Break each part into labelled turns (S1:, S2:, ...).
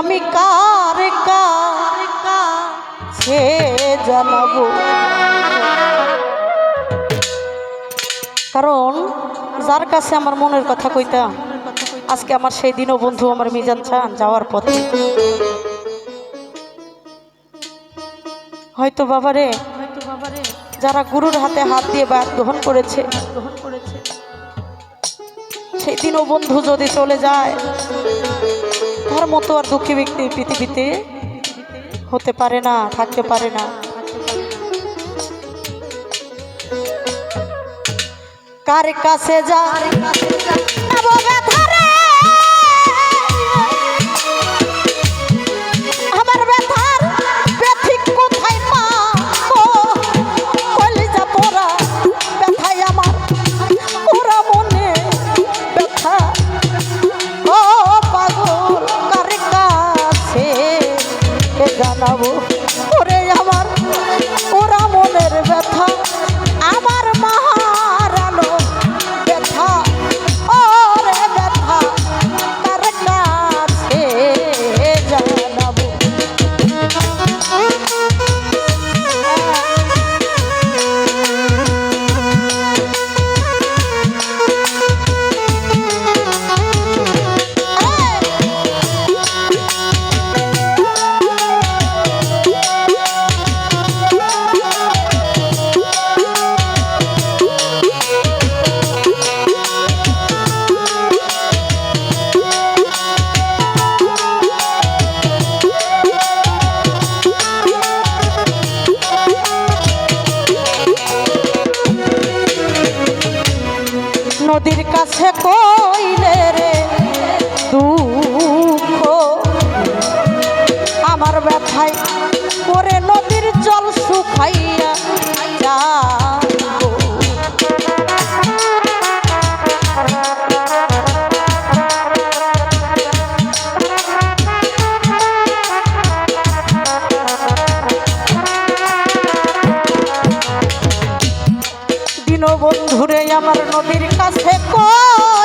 S1: আমি কার কাছে জানাব? কারণ যার কাছে আমার মনের কথা কইতাম আজকে আমার সেই দিনও বন্ধু আমার মিজান চান যাওয়ার পথে। হয়তো বাবারে, যারা গুরুর হাতে হাত দিয়ে বাদ গ্রহণ করেছে গ্রহণ করেছে সেই দিনও বন্ধু যদি চলে যায় তার মতো আর দুঃখী ব্যক্তি পৃথিবীতে হতে পারে না থাকতে পারে না। কার কাছে যা ব্যথায় করে নদীর জল শুকাইয়া যাব। দীনবন্ধুরে আমার নদীর কাছে কই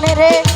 S1: জানে রে?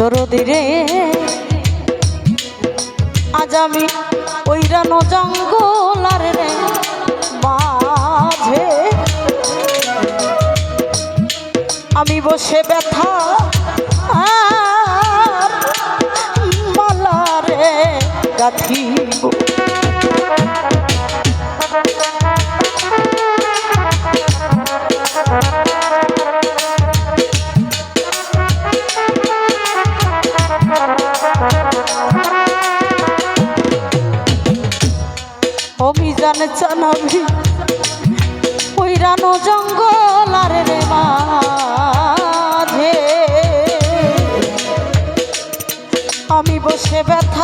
S1: দরদিরে। আজ আমি ওইরানো জঙ্গল আর রে মাঝে। আমি বসে ব্যথা মালারে গাথি যাবি ওইরানো জঙ্গল আর রে মাঝে। আমি বসে ব্যথা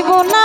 S1: দিব না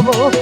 S1: যাব